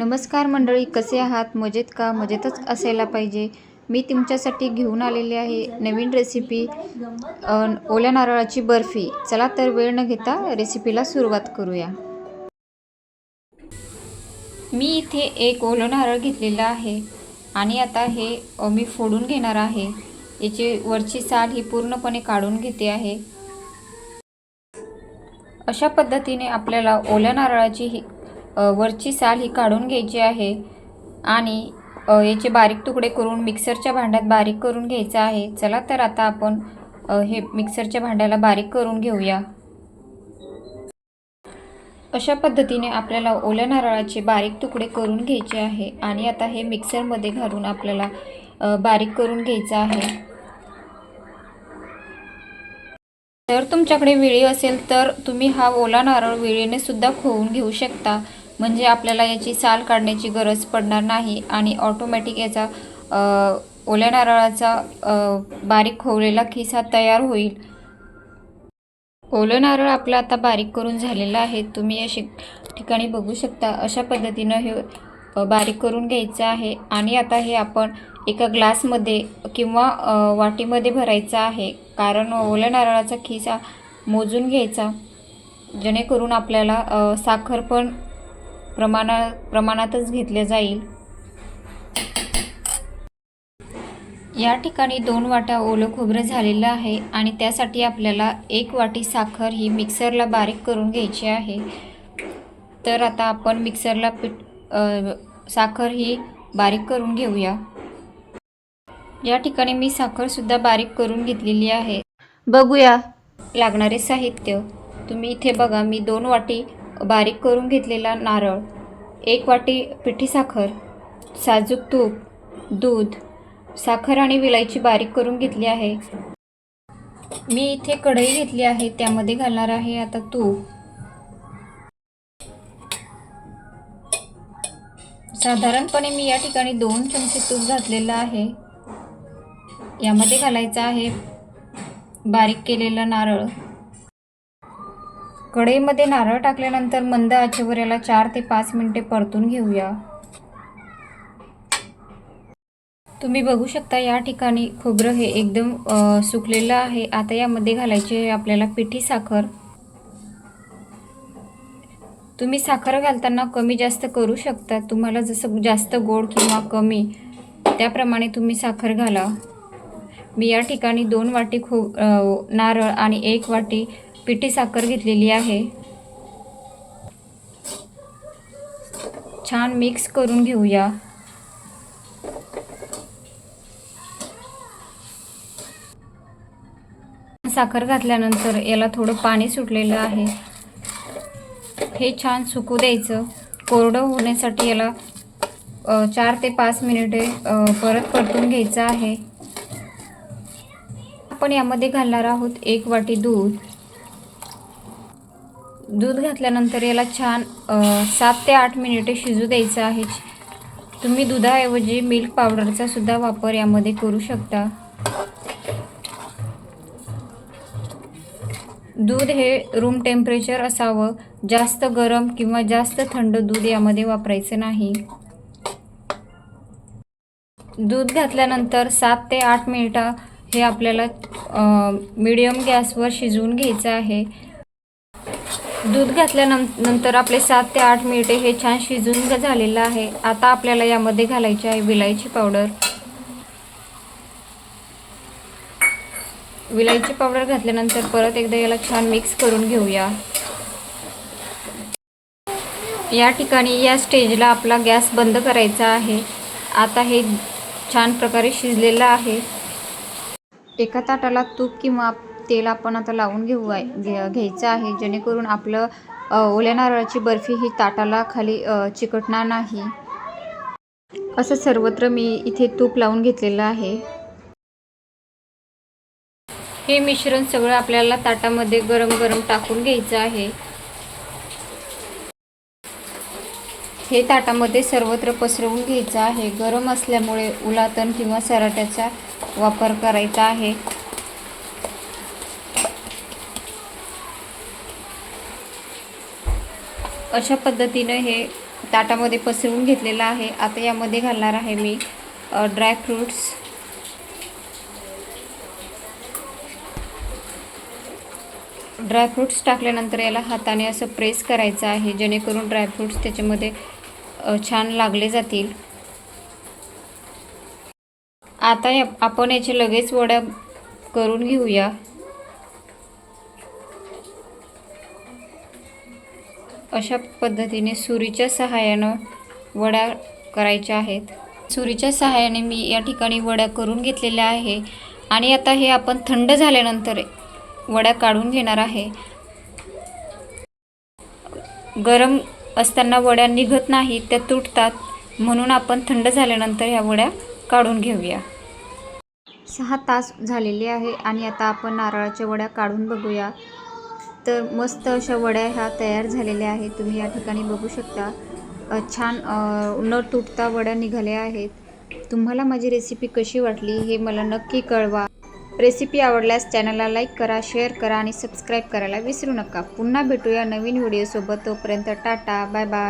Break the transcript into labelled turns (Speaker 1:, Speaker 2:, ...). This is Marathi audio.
Speaker 1: नमस्कार मंडळी कसे आहात? मजेत का? मजेतच असायला पाहिजे. मी तुमच्यासाठी घेऊन आलेली आहे नवीन रेसिपी ओल्या नारळाची बर्फी. चला तर वेळ न घेता रेसिपीला सुरुवात करूया. मी इथे एक ओलं नारळ घेतलेलं आहे आणि आता हे मी फोडून घेणार आहे. याची वरची साल ही पूर्णपणे काढून घेते आहे. अशा पद्धतीने आपल्याला ओल्या नारळाची ही वरची साल ही काढून घ्यायची आहे आणि याचे बारीक तुकडे करून मिक्सरच्या भांड्यात बारीक करून घ्यायचं आहे. चला तर आता आपण हे मिक्सरच्या भांड्याला बारीक करून घेऊया. अशा पद्धतीने आपल्याला ओल्या नारळाचे बारीक तुकडे करून घ्यायचे आहे आणि आता हे मिक्सरमध्ये घालून आपल्याला बारीक करून घ्यायचं आहे. जर तुमच्याकडे विळी असेल तर तुम्ही हा ओला नारळ विळीने सुद्धा खोवून घेऊ शकता. म्हणजे आपल्याला याची साल काढण्याची गरज पडणार नाही आणि ऑटोमॅटिक याचा ओल्या नारळाचा बारीक खोवलेला खिसा तयार होईल. ओलं नारळ आपलं आता बारीक करून झालेला आहे. तुम्ही अशी ठिकाणी बघू शकता. अशा पद्धतीनं हे बारीक करून घ्यायचं आहे. आणि आता हे आपण एका ग्लासमध्ये किंवा वाटीमध्ये भरायचं आहे. कारण ओल्या नारळाचा खिस हा मोजून घ्यायचा. जेणेकरून आपल्याला साखर पण प्रमाणा प्रमाणातच घेतले जाईल. या ठिकाणी दोन वाट्या ओलं खोबरं झालेलं आहे आणि त्यासाठी आपल्याला एक वाटी साखर ही मिक्सरला बारीक करून घ्यायची आहे. तर आता आपण मिक्सरला पीठ साखर ही बारीक करून घेऊया. या ठिकाणी मी साखरसुद्धा बारीक करून घेतलेली आहे. बघूया. लागणारे साहित्य तुम्ही इथे बघा. मी दोन वाटी बारीक करून घेतलेला नारळ एक वाटी पिठी साखर साजूक तूप दूध साखर आणि विलायची बारीक करून घेतली आहे. मी इथे कढई घेतली आहे त्यामध्ये घालणार आहे आता तूप. साधारणपणे मी या ठिकाणी दोन चमचे तूप घातलेलं आहे. यामध्ये घालायचं आहे बारीक केलेलं नारळ. कढईमध्ये नारळ टाकल्यानंतर मंद आचेवर याला चार ते पाच मिनिटे परतून घेऊया. तुम्ही बघू शकता या ठिकाणी खोबरं हे एकदम सुकलेलं आहे. आता यामध्ये घालायची आहे आपल्याला पिठी साखर. तुम्ही साखर घालताना कमी जास्त करू शकता. तुम्हाला जसं जास्त गोड किंवा कमी त्याप्रमाणे तुम्ही साखर घाला. मी या ठिकाणी दोन वाटी खो नारळ आणि एक वाटी पिठी साखर घेतलेली आहे. छान मिक्स करून घेऊया. साखर घातल्यानंतर याला थोडं पाणी सुटलेलं आहे. हे छान सुकू द्यायचं. कोरडं होण्यासाठी याला चार ते पाच मिनिटे परत परतून घ्यायचं आहे. आपण यामध्ये घालणार आहोत एक वाटी दूध. दूध घातल्यानंतर याला छान सात ते आठ मिनिटे शिजू द्यायचं आहे. तुम्ही दुधाऐवजी मिल्क पावडरचा सुद्धा वापर यामध्ये करू शकता. दूध हे रूम टेम्परेचर असावं. जास्त गरम किंवा जास्त थंड दूध यामध्ये वापरायचं नाही. दूध घातल्यानंतर सात ते आठ मिनिटं हे आपल्याला मीडियम गॅसवर शिजवून घ्यायचं आहे. दूध घातल्यानंतर आपले सात ते आठ मिनिटे हे छान शिजून झालेलं आहे. आता आपल्याला यामध्ये घालायची आहे विलायची पावडर. विलायची पावडर घातल्यानंतर परत एकदा याला छान मिक्स करून घेऊया. या ठिकाणी या स्टेजला आपला गॅस बंद करायचा आहे. आता हे छान प्रकारे शिजलेलं आहे. एका ताटाला तूप किंवा तेल आपण आता लावून घेऊ आहे घे घ्यायचं आहे जेणेकरून आपलं ओल्या नारळाची बर्फी ही ताटाला खाली चिकटणार नाही. असं सर्वत्र मी इथे तूप लावून घेतलेलं आहे. हे मिश्रण सगळं आपल्याला ताटामध्ये गरम गरम टाकून घ्यायचं आहे. हे ताटामध्ये सर्वत्र पसरवून घ्यायचं आहे. गरम असल्यामुळे उलातन किंवा सराट्याचा वापर करायचा आहे. अशा पद्धतीनं हे ताटामध्ये पसरवून घेतलेलं आहे. आता यामध्ये घालणार आहे मी ड्रायफ्रूट्स ड्रायफ्रूट्स टाकल्यानंतर याला हाताने असं प्रेस करायचं आहे जेणेकरून ड्रायफ्रूट्स त्याच्यामध्ये छान लागले जातील. आता या आपण याचे लगेच वड्या करून घेऊया. अशा पद्धतीने सुरीच्या सहाय्यानं वड्या करायच्या आहेत. सुरीच्या सहाय्याने मी या ठिकाणी वड्या करून घेतलेल्या आहे. आणि आता हे आपण थंड झाल्यानंतर वड्या काढून घेणार आहे. गरम असताना वड्या निघत नाहीत त्या तुटतात. म्हणून आपण थंड झाल्यानंतर ह्या वड्या काढून घेऊया. सहा तास झालेले आहे आणि आता आपण नारळाच्या वड्या काढून बघूया. तर मस्त अशा वड्या ह्या तयार झालेल्या आहेत. तुम्ही या ठिकाणी बघू शकता. छान न तुटता वड्या निघाल्या आहेत. तुम्हाला माझी रेसिपी कशी वाटली हे मला नक्की कळवा. रेसिपी आवडल्यास चॅनलला लाईक करा शेअर करा आणि सबस्क्राईब करायला विसरू नका. पुन्हा भेटूया नवीन व्हिडिओसोबत तोपर्यंत टाटा बाय बाय